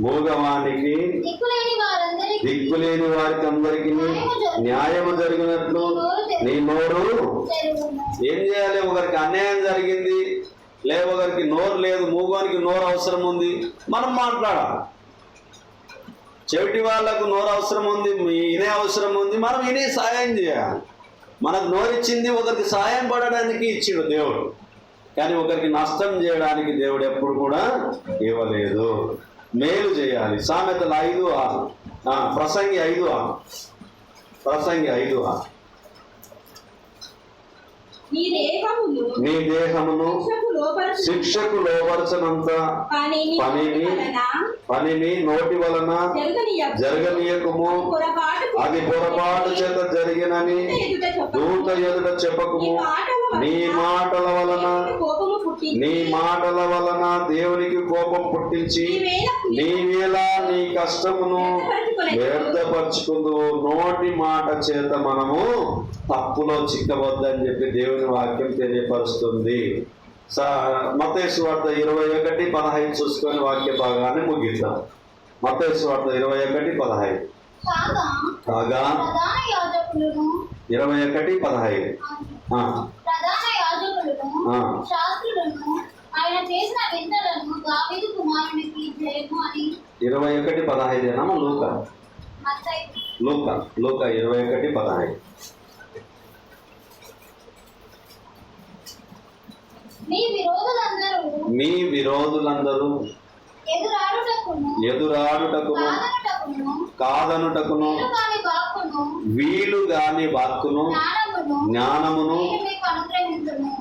మూగవానికి దిక్కులేని వారికి అందరికి న్యాయము జరిగినట్లు నీ నోరు. ఏం చేయాలి? ఒకరికి అన్యాయం జరిగింది లే ఒకరికి నోరు లేదు మూగానికి నోరు అవసరం ఉంది. మనం మాట్లాడాలి. చెవిటి వాళ్ళకు నోరు అవసరం ఉంది వినే అవసరం ఉంది మనం వినే సాయం చేయాలి. మనకు నోరిచ్చింది ఒకరికి సాయం పడడానికి ఇచ్చిండు దేవుడు. కానీ ఒకరికి నష్టం చేయడానికి దేవుడు ఎప్పుడు కూడా ఇవ్వలేదు. మేలు చేయాలి. సామెతలు ఐదు ఆరు. ఆ, ప్రసంగి ఐదు ఆరు. ప్రసంగి ఐదు ఆరు. నీ దేహమును శిక్షకు లోపరచు శిక్షకు లోపరచనంత పనిని పనిని నోటి వలన జరగనీయకు. జరగనీయకము. అది పొరపాటు చేత జరిగినని. దూత ఎదుట చెప్పకము. నీ మాటల వలన నీ మాటల వలన దేవునికి కోపం పుట్టించి నీవేళ నీ కష్టమును వ్యర్థపరచుకుందు నోటి మాట చేత మనము తప్పులో చిక్కవద్దని చెప్పి దేవుని వాక్యం తెలియపరుస్తుంది. మతేసు వార్త ఇరవై ఒకటి పదహైదు చూసుకొని వాక్య భాగాన్ని ముగిద్దాం. మతేసు వార్త ఇరవై ఒకటి పదహైదు. కాగా ఇరవై ఒకటి పదహైదు. ఆ, ప్రధాన యాజకులను ఆ. శాస్త్రులను ఆయన చేసిన వింతలను దావీదు కుమారునికి జయము అని. ఇరవై ఒకటి పదహైదేనా లూక. లూక లూక ఇరవై ఒకటి పదహైదు. మీ విరోధులందరూ మీ విరోధులందరూ ఎదురాడుటకును ఎదురాడుటకును కాదనుటకును వీలు గాని వాక్కును జ్ఞానమును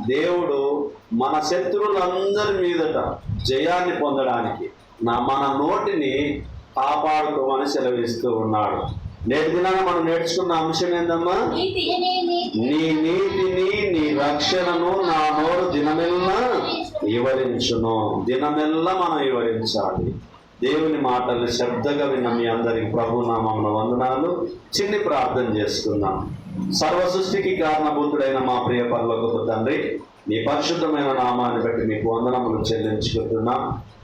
దేవుడు మన శత్రువులందరి మీదట జయాన్ని పొందడానికి నా మన నోటిని కాపాడుకోమని సెలవిస్తూ ఉన్నాడు. నేటి దినాన మనం నేర్చుకున్న అంశం ఏందమ్మా? నీ నీతి. నీ నీతిని నీ రక్షణను నా నోరు దినమెల్లా వివరించును. దినమెల్లా మనం వివరించాలి. దేవుని మాటలు శబ్దగా విన్న మీ అందరికి ప్రభు వందనాలు. చిన్ని ప్రార్థన చేసుకుందాం. సర్వ సృష్టికి కారణభూతుడైన మా ప్రియ పరలోకపు తండ్రి మీ పరిశుద్ధమైన నామాన్ని బట్టి మీకు వందనములు చెల్లించుకుంటున్నాం.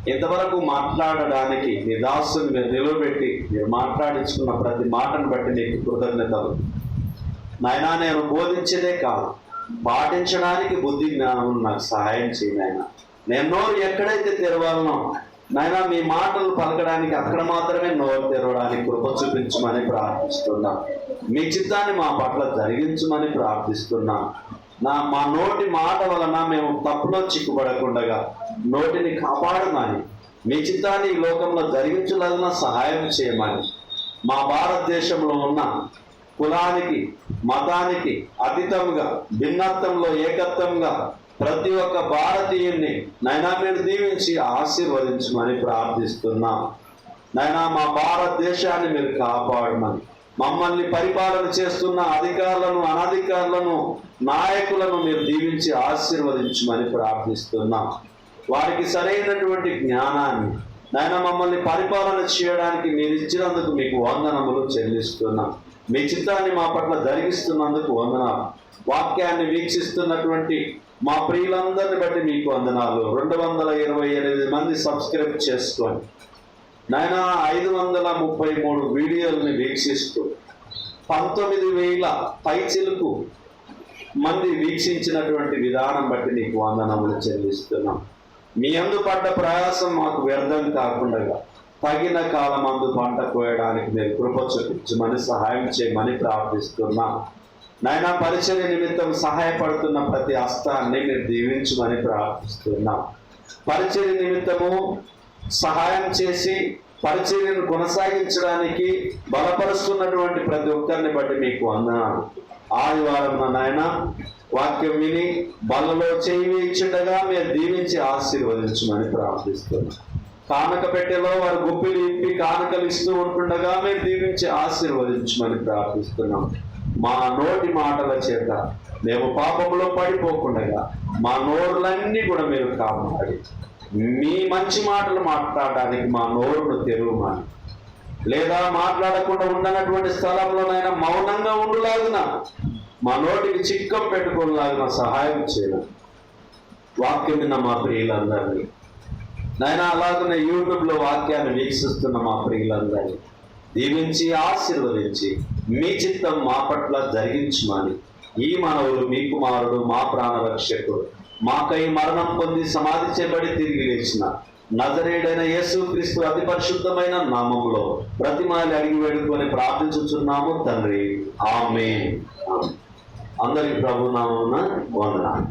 ఇంతవరకు మాట్లాడడానికి మీ దాసుని మీరు నిలవబెట్టి మీరు మాట్లాడించుకున్న ప్రతి మాటను బట్టి మీకు కృతజ్ఞతలు. నాయనా నేను బోధించేదే కాదు పాటించడానికి బుద్ధి జ్ఞానం నాకు సహాయం చేయనైనా నేను నోరు ఎక్కడైతే తెరవాలనో నాయన మీ మాటలు పలకడానికి అక్కడ మాత్రమే నోరు తెరవడానికి కృప చూపించమని ప్రార్థిస్తున్నాం. మీ చిత్తాన్ని మా పట్ల జరిగించమని ప్రార్థిస్తున్నా. నా మా నోటి మాట వలన మేము తప్పులో చిక్కుపడకుండగా నోటిని కాపాడమని మీ చిత్తాన్ని ఈ లోకంలో జరిగించలన సహాయం చేయమని మా భారతదేశంలో ఉన్న కులానికి మతానికి అతీతంగా భిన్నత్వంలో ఏకత్వంగా ప్రతి ఒక్క భారతీయుని నైనా మీరు దీవించి ఆశీర్వదించమని ప్రార్థిస్తున్నాం. నైనా మా భారతదేశాన్ని మీరు కాపాడమని మమ్మల్ని పరిపాలన చేస్తున్న అధికారులను అనధికారులను నాయకులను మీరు దీవించి ఆశీర్వదించమని ప్రార్థిస్తున్నాం. వారికి సరైనటువంటి జ్ఞానాన్ని నాయన మమ్మల్ని పరిపాలన చేయడానికి మీరు ఇచ్చినందుకు మీకు వందనములు చెల్లిస్తున్నాం. మీ చిత్తాన్ని మా పట్ల జరిగిస్తున్నందుకు వందనాలు. వాక్యాన్ని వీక్షిస్తున్నటువంటి మా ప్రియులందరిని బట్టి మీకు వందనాలు. రెండు వందల ఇరవై ఎనిమిది మంది సబ్స్క్రైబ్ చేసుకొని నాయన ఐదు వందల ముప్పై మూడు వీడియోల్ని వీక్షిస్తూ పంతొమ్మిది వేల పైచిలకు మంది వీక్షించినటువంటి విధానం బట్టి నీకు వందనములు చెల్లిస్తున్నాం. మీ అందు పడ్డ ప్రయాసం మాకు వ్యర్థం కాకుండా తగిన కాలం అందు పంట కోయడానికి మీరు కృప చూపించమని సహాయం చేయమని ప్రార్థిస్తున్నాం. నాయన పరిచయ నిమిత్తం సహాయపడుతున్న ప్రతి హస్తాన్ని మీరు దీవించమని ప్రార్థిస్తున్నాం. పరిచయ నిమిత్తము సహాయం చేసి పరిచర్యను కొనసాగించడానికి బలపరుస్తున్నటువంటి ప్రతి ఒక్కరిని బట్టి మీకు వందనాలు. ఆదివారం నాయన వాక్యం విని బలలో చేయి ఇచ్చిండగా మీరు దీవించి ఆశీర్వదించమని ప్రార్థిస్తున్నాం. కానక పెట్టెలో వారు గుప్పిలు ఇప్పి కానుకలు ఇస్తూ ఉంటుండగా మీరు దీవించి ఆశీర్వదించమని ప్రార్థిస్తున్నాం. మా నోటి మాటల చేత మేము పాపంలో పడిపోకుండగా మా నోరులన్నీ కూడా మీరు కాపాడి మీ మంచి మాటలు మాట్లాడడానికి మా నోరును తెరువుమని. లేదా మాట్లాడకుండా ఉండనటువంటి స్థలంలోనైనా మౌనంగా ఉండులాగున మా నోటికి చిక్కం పెట్టుకునేలాగిన సహాయం చేయడం వాక్యం విన్న మా ప్రియులందరినీ. నాయన అలాగనే యూట్యూబ్లో వాక్యాన్ని వీక్షిస్తున్న మా ప్రియులందరినీ. దీవించి ఆశీర్వదించి మీ చిత్తం మా పట్ల జరిగించమని. ఈ మానవుడు మీ కుమారుడు మా ప్రాణరక్షకుడు మాకై మరణం పొంది సమాధి చేయబడి తిరిగి లేచిన నజరేడైన యేసు క్రీస్తు అతి పరిశుద్ధమైన నామంలో ప్రతిమాలి అడిగి వేడుకొని ప్రార్థించుచున్నాము తండ్రి. ఆమె అందరికి ప్రభు నామమున వందనాలు.